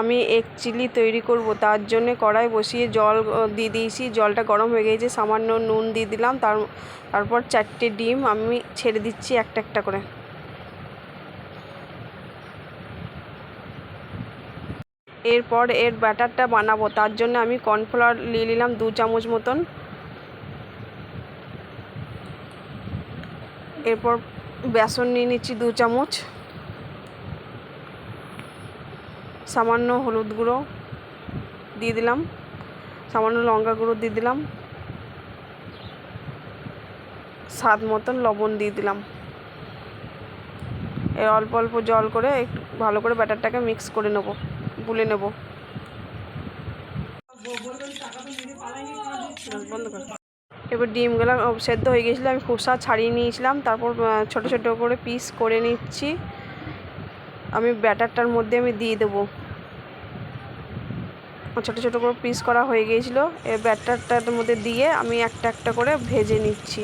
আমি এক চিলি তৈরি করব, তার জন্যে কড়াই বসিয়ে জল দিয়ে দিয়েছি। জলটা গরম হয়ে গিয়েছে সামান্য নুন দিয়ে দিলাম, তার, তারপর চারটে ডিম আমি ছেড়ে দিচ্ছি একটা একটা করে। এরপর এর ব্যাটারটা বানাবো, তার জন্য আমি কর্নফ্লাওয়ার নিয়ে নিলাম দু চামচ মতন। এরপর বেসন নিয়ে নিচ্ছি দু চামচ। সামান্য হলুদ গুঁড়ো দিয়ে দিলাম, সামান্য লঙ্কা গুঁড়ো দিয়ে দিলাম, স্বাদ মতন লবণ দিয়ে দিলাম। এর অল্প অল্প জল করে একটু ভালো করে ব্যাটারটাকে মিক্স করে নেব, গুলে নেব। এবার ডিমগুলো সেদ্ধ হয়ে গেছিল, আমি খোসা ছাড়িয়ে নিয়েছিলাম, তারপর ছোট ছোট করে পিস করে নিচ্ছি। আমি ব্যাটারটার মধ্যে আমি দিয়ে দেবো। ছোটো ছোটো করে পিস করা হয়ে গিয়েছিল। এই ব্যাটারটার মধ্যে দিয়ে আমি একটা একটা করে ভেজে নিচ্ছি।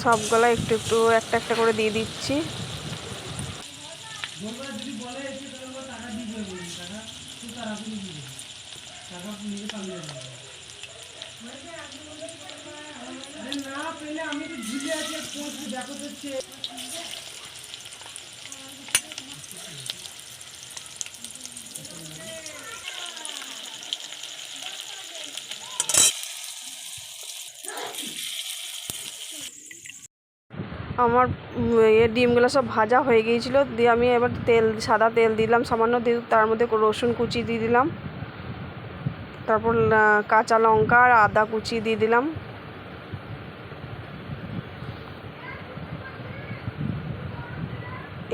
সবগুলো একটু একটু একটা একটা করে দিয়ে দিচ্ছি। আমার উম, এ ডিমগুলো সব ভাজা হয়ে গিয়েছিল দিয়ে আমি এবার তেল সাদা তেল দিলাম সামান্য দিয়ে তার মধ্যে রসুন কুচি দিয়ে দিলাম। তারপর কাঁচা লঙ্কা আর আদা কুচি দিয়ে দিলাম।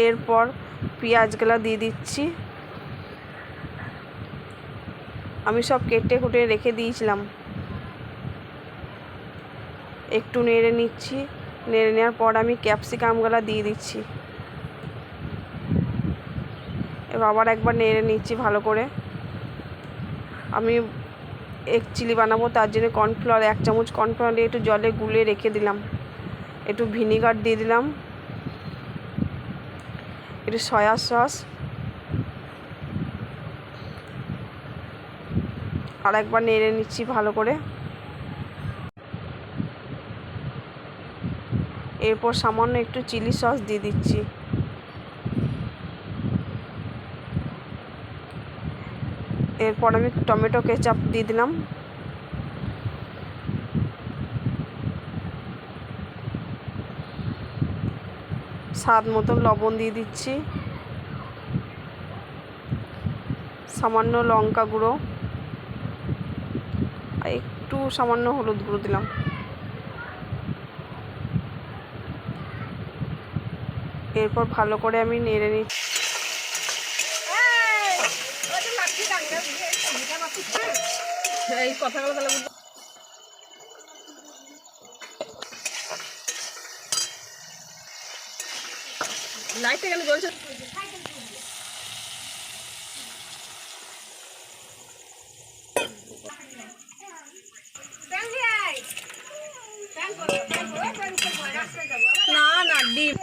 এরপর পেঁয়াজগুলো দিয়ে দিচ্ছি। আমি সব কেটে কুটে রেখে দিয়েছিলাম। একটু নেড়ে নিচ্ছি। নেড়ে নেওয়ার পর আমি ক্যাপসিকামগুলো দিয়ে দিচ্ছি। এবার আবার একবার নেড়ে নিচ্ছি ভালো করে। আমি এক চিলি বানাবো, তার জন্য কর্নফ্লাওয়ার এক চামচ কর্নফ্লাওয়ার দিয়ে একটু জলে গুলে রেখে দিলাম। একটু ভিনিগার দিয়ে দিলাম। একটু সয়া সস। আর একবার নেড়ে নিচ্ছি ভালো করে। এরপর সামান্য একটু চিলি সস দিয়ে দিচ্ছি। এরপর আমি টমেটো কেচাপ দিয়ে দিলাম। স্বাদ মতো লবণ দিয়ে দিচ্ছি। সামান্য লঙ্কা গুঁড়ো। একটু সামান্য হলুদ গুঁড়ো দিলাম। এরপর ভালো করে আমি নেড়ে নিচ্ছি এই কথাগুলো তাহলে লাইটটা গেলে জ্বলছে না না ডিম।